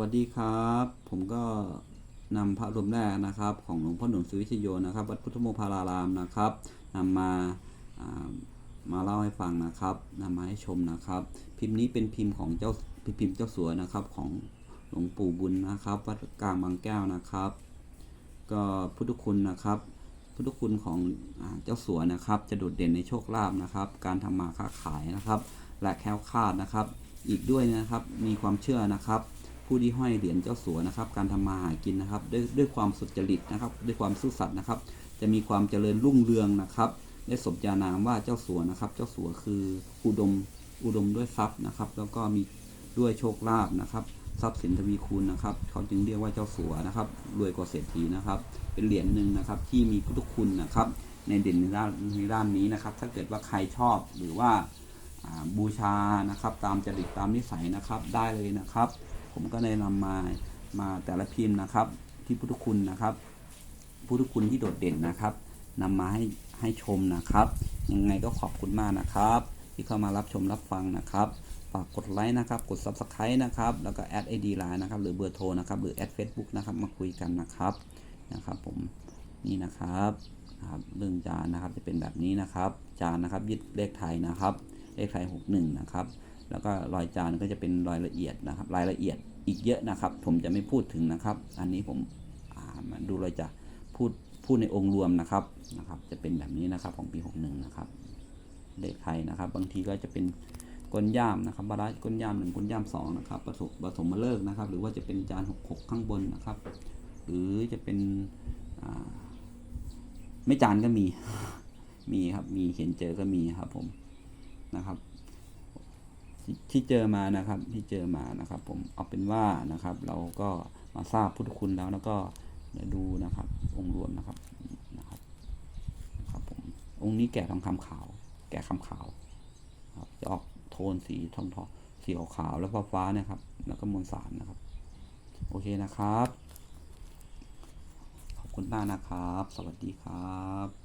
วัสดีครับ ผมก็นำพระรวมแรกนะครับ ของหลวงพ่อหนุนสุวิชโยนะครับ วัดพุทธโมคคารารามนะครับนำมาามาเล่าให้ฟังนะครับนำมาให้ชมนะครับ พิมพ์นี้เป็นพิมพ์ของเจ้าพิมพ์เจ้าสัวนะครับของหลวงปู่บุญนะครับ วัดกลางบางแก้วนะครับ ก็พุทธคุณนะครับ พุทธคุณของอเจ้าสัวนะครับ จะโดดเด่นในโชคลาภนะครับ การทำมาค้าขายนะครับ และแคล้วคลาดนะครับ อีกด้วยนะครับมีความเชื่อนะครับ ผู้ที่ห้อยเหรียญเจ้าสัวนะครับ การทำมาหากินนะครับ ด้วยด้วยความสุจริตนะครับ ด้วยความซื่อสัตย์นะครับ จะมีความเจริญรุ่งเรืองนะครับ ได้สมญานามว่าเจ้าสัวนะครับ เจ้าสัวคืออุดมอุดมด้วยทรัพย์นะครับ แล้วก็มีด้วยโชคลาภนะครับทรัพย์สินทวีคูณนะครับ เขาจึงเรียกว่าเจ้าสัวนะครับ รวยกว่าเศรษฐีนะครับ เป็นเหรียญหนึ่งนะครับ ที่มีพุทธคุณนะครับ ในเด่นในด้านในด้านนี้นะครับ ถ้าเกิดว่าใครชอบหรือว่าบูชานะครับ ตามจริตตามนิสัยนะครับ ได้เลยนะครับ ผมก็ได้นำมามาแต่ละพิมพ์นะครับ ที่พุทธคุณนะครับพุทธคุณที่โดดเด่นนะครับนำมาให้ให้ชมนะครับ ยังไงก็ขอบคุณมากนะครับ ที่เข้ามารับชมรับฟังนะครับฝากกดไลค์นะครับ กด subscribe นะครับ แล้วก็แอดไอดีไลน์นะครับ หรือเบอร์โทรนะครับ หรือแอดเฟซบุ๊กนะครับ มาคุยกันนะครับ นะครับ ผม นี่นะครับครับ เรื่องจานนะครับ จะเป็นแบบนี้นะครับ จานนะครับ ยึดเลขไทยนะครับ เลขไทย 61 นะครับ แล้วก็รอยจานก็จะเป็นรายละเอียดนะครับ รายละเอียดอีกเยอะนะครับ ผมจะไม่พูดถึงนะครับ อันนี้ผมมาดูเราจะพูดพูดในองค์รวมนะครับนะครับ จะเป็นแบบนี้นะครับของปี 61 นะครับเลขไทยนะครับ บางทีก็จะเป็นก้นย่ามนะครับบาราก้นย่ามหนึ่งก้นย่ามสองนะครับผสมผสมมาเลิกนะครับ หรือว่าจะเป็นจานหกหกข้างบนนะครับ หรือจะเป็นไม่จานก็มีมีครับมีเห็นเจอก็มีครับผมนะครับ ที่เจอมานะครับที่เจอมานะครับ ผมเอาเป็นว่านะครับ เราก็มาทราบพุทธคุณแล้วแล้วก็เดี๋ยวดูนะครับ องค์รวมนะครับนะครับครับผมองค์นี้แก่ทองคำขาว แก่คำขาวครับจะออกโทนสีทองทองสีขาวแล้วฟ้าฟ้านี่ยครับ แล้วก็มวลสารนะครับ โอเคนะครับ ขอบคุณมากนะครับ สวัสดีครับ